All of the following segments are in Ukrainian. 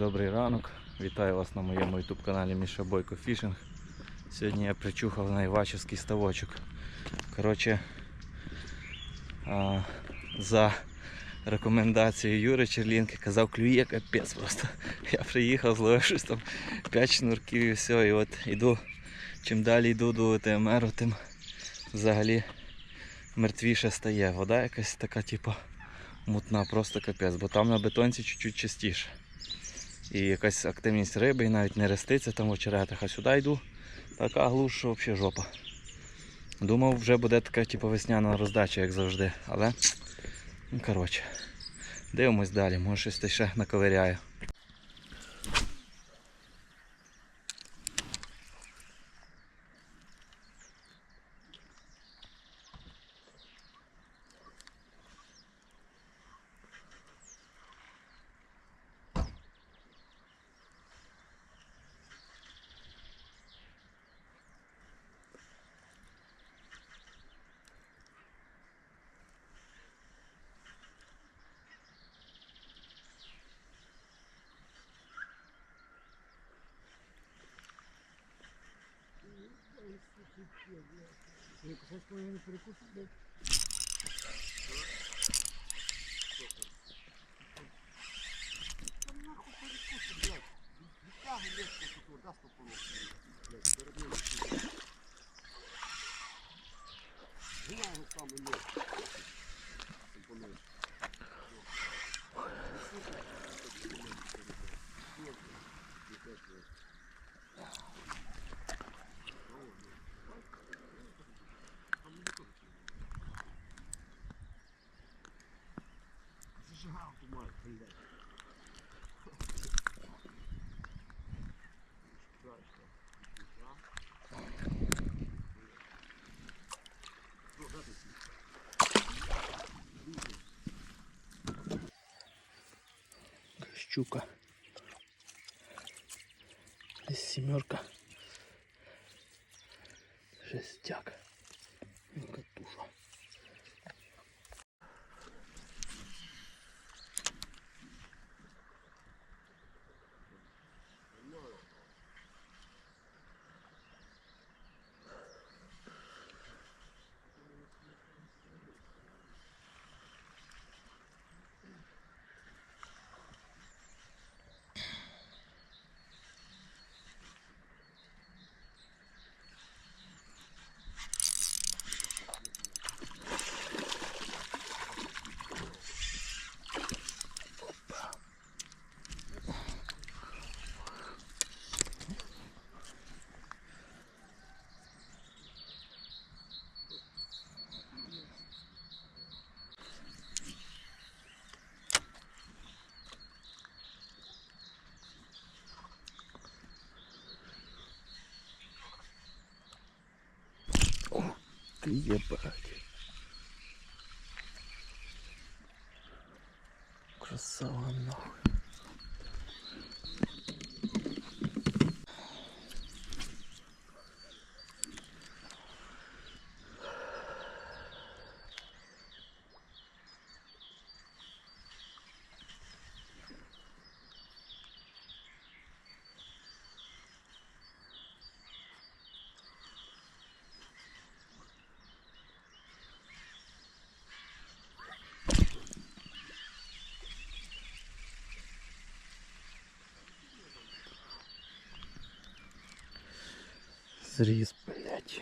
добрий ранок. Вітаю вас на моєму YouTube каналі Міша Бойко Фішинг. Сьогодні я причухав на Івачівський ставочок. Коротше, а, за рекомендацією Юри Черлінки казав, клює капець просто. Я приїхав, зловив там 5 шнурків і все. І от іду, чим далі йду до ТМР, тим взагалі мертвіше стає. Вода якась така, типу, мутна, просто капець, бо там на бетонці чуть-чуть чистіше. І якась активність риби, і навіть не реститься там в очеретах. А сюди йду, така глуш, що взагалі жопа. Думав, вже буде така типу, весняна роздача, як завжди. Але, ну коротше, дивимось далі, може щось ще наковиряє. recursos, recursos, recursos, recursos, recursos, recursos, recursos, recursos, recursos, Щука. Здесь семерка. Жестяк. 也不好听。Зріз, блядь.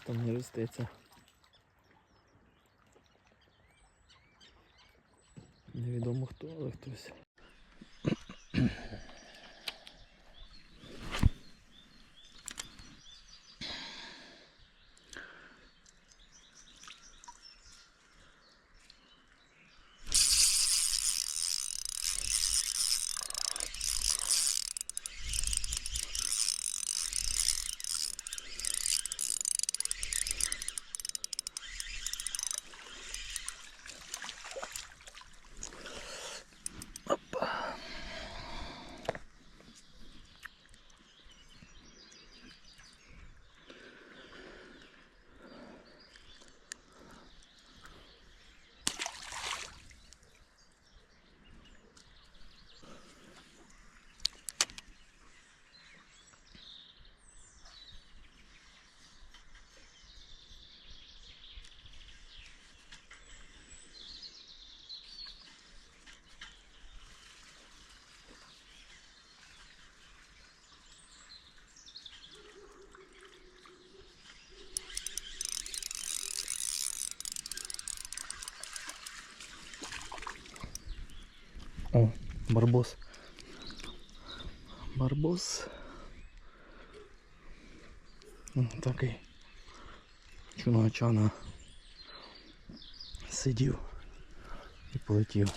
Щось там не роститься. Невідомо хто, але хтось. О, барбос. Барбос. М, Такий чуначана сидів і полетів.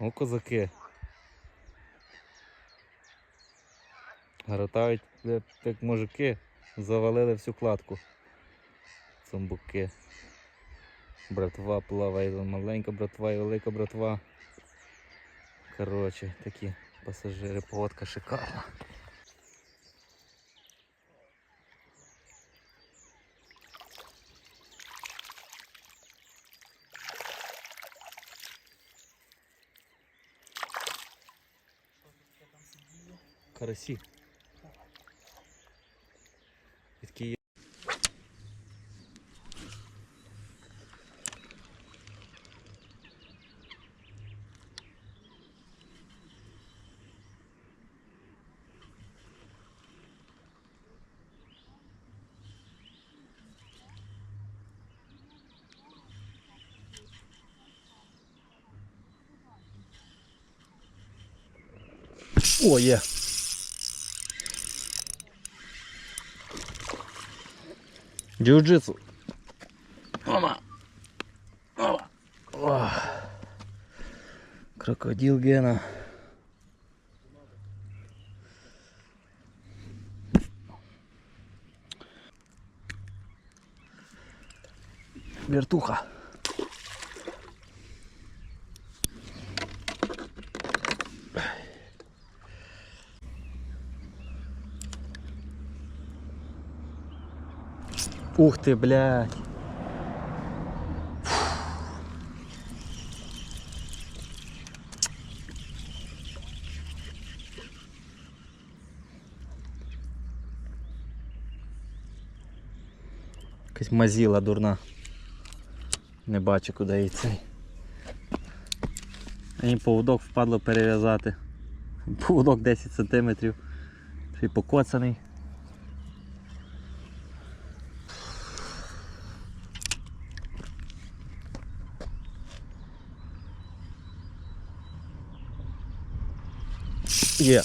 О, козаки. Гратають як, як мужики, завалили всю кладку. Цумбуки. Братва плаває, маленька братва і велика братва. Коротше, такі пасажири, погодка шикарна. Карасі. Такі є. О, є. Джиу-джитсу. Мама. Мама. О. Крокодил Гена. Вертуха. Ух ты, блядь. Якась мазіла дурна. Не бачу, куди їй цей. Мені поводок впадло перев'язати. Поводок 10 см. Ще й покоцаний. Є.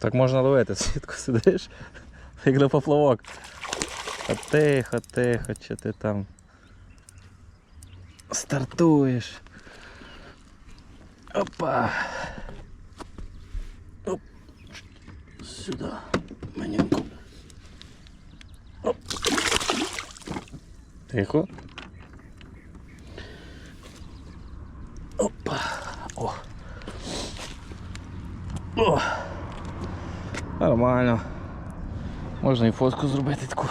Так можна ловити, сітку сидиш, як на поплавок. А тихо, тихо, чи ти там стартуєш. Опа. Оп. Сюди. Маненько. Оп. Тихо. Опа. О. О. Нормально. Можна і фотку зробити таку.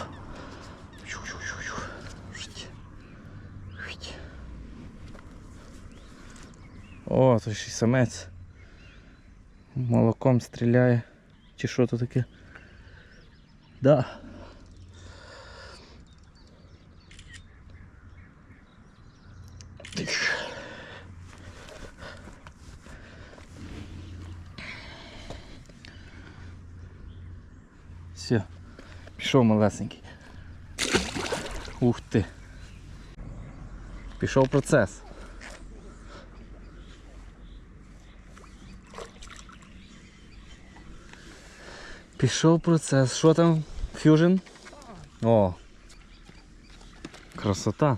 О, то ще й самець. Молоком стріляє. Чи що то таке? Да. Тиш. Все, пішов малесенький. Ух ти. Пішов процес. Пішов процес. Що там? Фьюжн? О. Красота.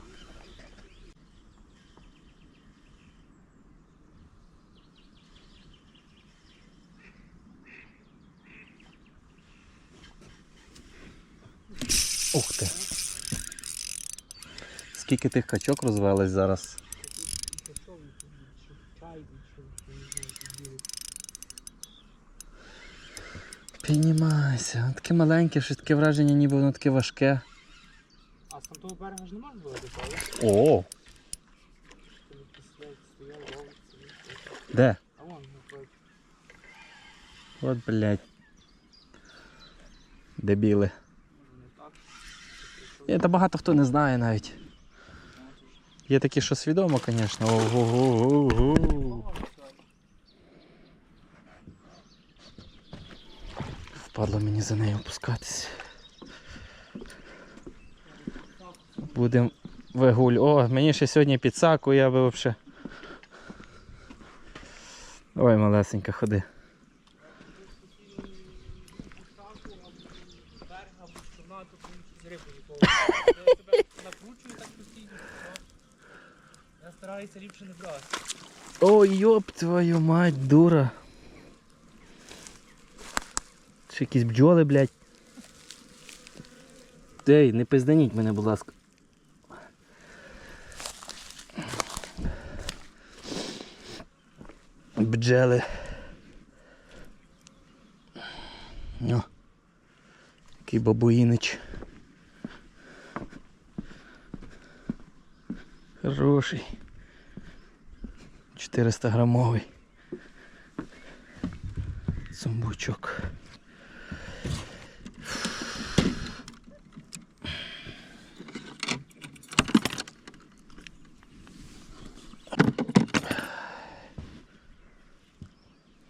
Ух ти. Скільки тих качок розвелось зараз? Піднімайся, таке маленьке, що таке враження, ніби воно таке важке. А з тамтого берега ж нема було але О, де? А вон. От, блядь. Дебіли. Так. Та багато хто не знає навіть. Є такі, що свідомо, звісно. Ого-го-го-го. Впадло мені за нею опускатись. Будем вигуль. О, мені ще сьогодні підсаку, я би взагалі. Ой, малесенька, ходи. Берега або човна, то там з рибу ніколи. Я себе накручую так постійно. що Я стараюся ліпше не брати. Йоп твою мать, дура. Ще якісь бджоли, блядь. Ей, не пизданіть мене, будь ласка. Бджели. О, який бабуїнич. Хороший. 400 грамовий. Сумбучок.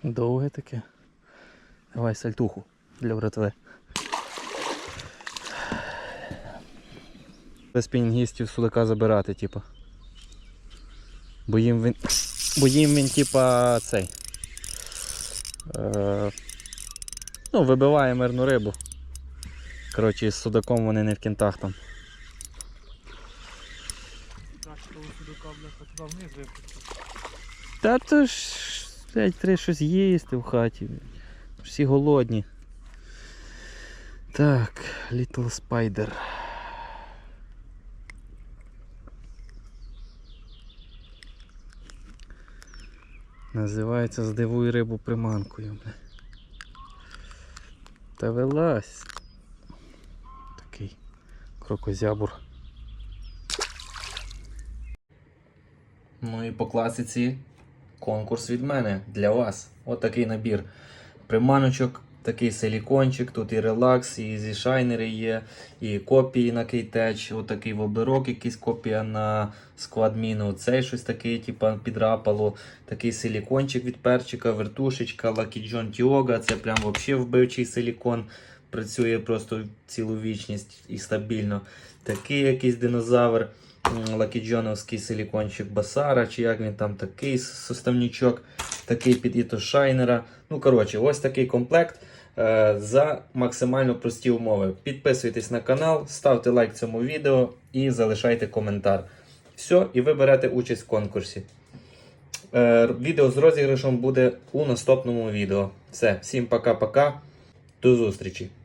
Довге таке. Давай сальтуху для братви. Без спінінгістів судака забирати, типу. Бо їм він. Бо їм він, типа, цей. Е, ну, вибиває мирну рибу. Коротше, з судаком вони не в кінтах там. Краще того судака, бляха, туди вниз випустити. Та то ж, блядь, треба щось їсти в хаті. Всі голодні. Так, Little Spider. Називається здивуй рибу приманкою. Та вилазь. Такий крокозябур. Ну і по класиці конкурс від мене для вас. От набір приманочок, такий силікончик, тут і релакс, і зі шайнери є, і копії на кейтеч, отакий воблерок, якийсь копія на складміну. Цей щось таке, типа підрапало. Такий силікончик від перчика, вертушечка, Lucky John Tioga. Це прям взагалі вбивчий силікон. Працює просто цілу вічність і стабільно. Такий якийсь динозавр. Лакіджоновський силікончик Басара, чи як він там такий составничок, такий під Іто Шайнера. Ну, коротше, ось такий комплект. Е, за максимально прості умови. Підписуйтесь на канал, ставте лайк цьому відео і залишайте коментар. Все, і ви берете участь в конкурсі. Е, Відео з розіграшем буде у наступному відео. Все, всім пока-пока. До зустрічі!